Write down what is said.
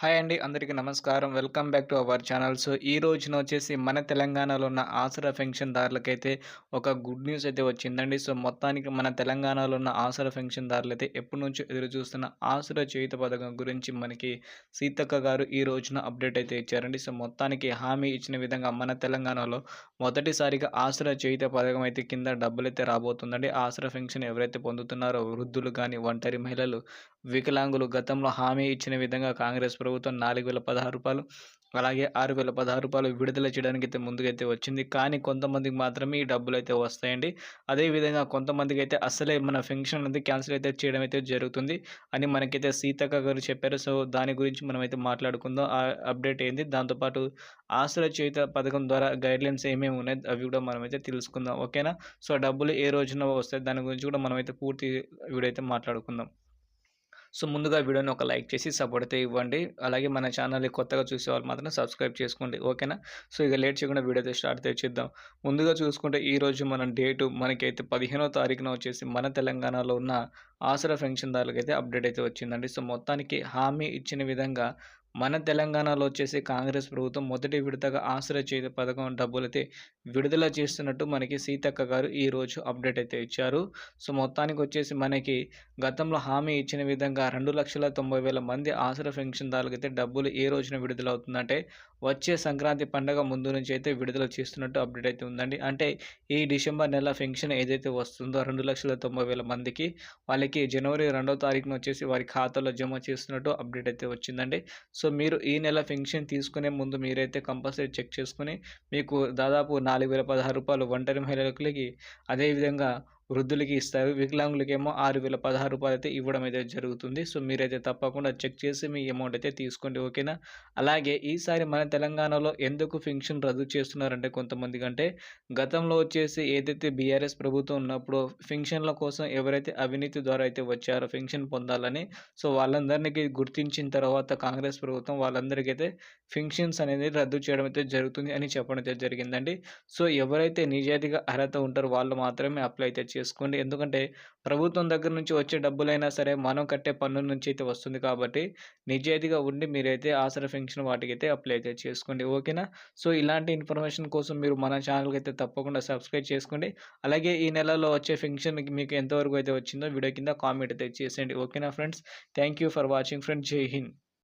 Hi అండి అందరికీ నమస్కారం. Welcome back to our channel. So ఈ రోజున వచ్చేసి మన తెలంగాణలో ఉన్న ఆసరా పెన్షన్దారులకైతే ఒక గుడ్ న్యూస్ అయితే వచ్చిందండి. సో మొత్తానికి మన తెలంగాణలో ఉన్న ఆసరా పెన్షన్దారులు అయితే ఎప్పటి నుంచో ఎదురు చూస్తున్న ఆసరా చేయుత పథకం గురించి మనకి సీతక్క గారు ఈ రోజున అప్డేట్ అయితే ఇచ్చారండి. సో మొత్తానికి హామీ ఇచ్చిన విధంగా మన తెలంగాణలో మొదటిసారిగా ఆసరా చేయుత పథకం అయితే కింద డబ్బులు అయితే రాబోతుందండి. ఆసరా పెన్షన్ ఎవరైతే పొందుతున్నారో వృద్ధులు కానీ ఒంటరి మహిళలు వికలాంగులు గతంలో హామీ ఇచ్చిన విధంగా కాంగ్రెస్ ప్రభుత్వం ప్రభుత్వం నాలుగు వేల పదహారు రూపాయలు అలాగే ఆరు వేల పదహారు రూపాయలు విడుదల చేయడానికి అయితే ముందుకైతే వచ్చింది. కానీ కొంతమందికి మాత్రమే ఈ డబ్బులు అయితే వస్తాయండి. అదేవిధంగా కొంతమందికి అయితే అసలే మన ఫంక్షన్ అనేది క్యాన్సిల్ అయితే చేయడం అయితే జరుగుతుంది అని మనకైతే సీతక్క గారు చెప్పారు. సో దాని గురించి మనం అయితే మాట్లాడుకుందాం. ఆ అప్డేట్ ఏంది? దాంతోపాటు ఆశ్రయ చేత పథకం ద్వారా గైడ్లైన్స్ ఏమేమి ఉన్నాయి? అవి కూడా మనం అయితే తెలుసుకుందాం. ఓకేనా? సో డబ్బులు ఏ రోజున వస్తాయి? దాని గురించి కూడా మనం అయితే పూర్తి వీడియో అయితే మాట్లాడుకుందాం. సో ముందుగా వీడియోని ఒక లైక్ చేసి సపోర్ట్ అయితే ఇవ్వండి. అలాగే మన ఛానల్ని కొత్తగా చూసే వాళ్ళు మాత్రం సబ్స్క్రైబ్ చేసుకోండి. ఓకేనా? సో ఇక లేట్ చేయకుండా వీడియో అయితే స్టార్ట్ చేద్దాం. ముందుగా చూసుకుంటే ఈరోజు మన డేటు మనకైతే పదిహేనో తారీఖున వచ్చేసి మన తెలంగాణలో ఉన్న ఆసరా పెన్షన్దారులకైతే అప్డేట్ అయితే వచ్చిందండి. సో మొత్తానికి హామీ ఇచ్చిన విధంగా మన తెలంగాణలో వచ్చేసి కాంగ్రెస్ ప్రభుత్వం మొదటి విడతగా ఆశ్రయ చేత పథకం డబ్బులైతే విడుదల చేస్తున్నట్టు మనకి సీతక్క గారు ఈరోజు అప్డేట్ అయితే ఇచ్చారు. సో మొత్తానికి వచ్చేసి మనకి గతంలో హామీ ఇచ్చిన విధంగా రెండు లక్షల తొంభై వేల మంది ఆశ్రయ పెన్షన్దారులకైతే అయితే డబ్బులు ఏ రోజున విడుదల అవుతుందంటే వచ్చే సంక్రాంతి పండగ ముందు నుంచి అయితే విడుదల చేస్తున్నట్టు అప్డేట్ అయితే ఉందండి. అంటే ఈ డిసెంబర్ నెల పెన్షన్ ఏదైతే వస్తుందో రెండు లక్షల తొంభై వేల మందికి వాళ్ళకి జనవరి రెండో తారీఖున వచ్చేసి వారి ఖాతాలో జమ చేస్తున్నట్టు అప్డేట్ అయితే వచ్చిందండి. సో మీరు ఈ నెల పెన్షన్ తీసుకునే ముందు మీరైతే కంపల్సరీ చెక్ చేసుకుని మీకు దాదాపు నాలుగు వేల పదహారు రూపాయలు ఒంటరి మహిళలకి అదేవిధంగా వృద్ధులకి ఇస్తారు వికలాంగులకేమో ఆరు వేల పదహారు రూపాయలు అయితే ఇవ్వడం అయితే జరుగుతుంది. సో మీరైతే తప్పకుండా చెక్ చేసి మీ అమౌంట్ అయితే తీసుకోండి ఓకేనా? అలాగే ఈసారి మన తెలంగాణలో ఎందుకు ఫెన్షన్ రద్దు చేస్తున్నారంటే కొంతమంది కంటే గతంలో వచ్చేసి ఏదైతే బీఆర్ఎస్ ప్రభుత్వం ఉన్నప్పుడు ఫెన్షన్ల కోసం ఎవరైతే అవినీతి ద్వారా అయితే వచ్చారో ఫెన్షన్ పొందాలని సో వాళ్ళందరికీ గుర్తించిన తర్వాత కాంగ్రెస్ ప్రభుత్వం వాళ్ళందరికీ అయితే ఫెన్షన్స్ అనేది రద్దు చేయడం అయితే జరుగుతుంది అని చెప్పడం అయితే జరిగిందండి. సో ఎవరైతే నిజాయితీగా అర్హత ఉంటారో వాళ్ళు మాత్రమే అప్లై అయితే చేసుకోండి. ఎందుకంటే ప్రభుత్వం దగ్గర నుంచి వచ్చే డబ్బులైనా సరే మనం కట్టే పన్ను నుంచి అయితే వస్తుంది కాబట్టి నిజాయితీగా ఉండి మీరైతే ఆసరా పెన్షన్ వాటికి అయితే అప్లై అయితే చేసుకోండి. ఓకేనా? సో ఇలాంటి ఇన్ఫర్మేషన్ కోసం మీరు మన ఛానల్కి అయితే తప్పకుండా సబ్స్క్రైబ్ చేసుకోండి. అలాగే ఈ నెలలో వచ్చే ఫెన్షన్ మీకు ఎంతవరకు అయితే వచ్చిందో వీడియో కింద కామెంట్ అయితే చేసేయండి. ఓకేనా friends? Thank you for watching friends. జై హింద్.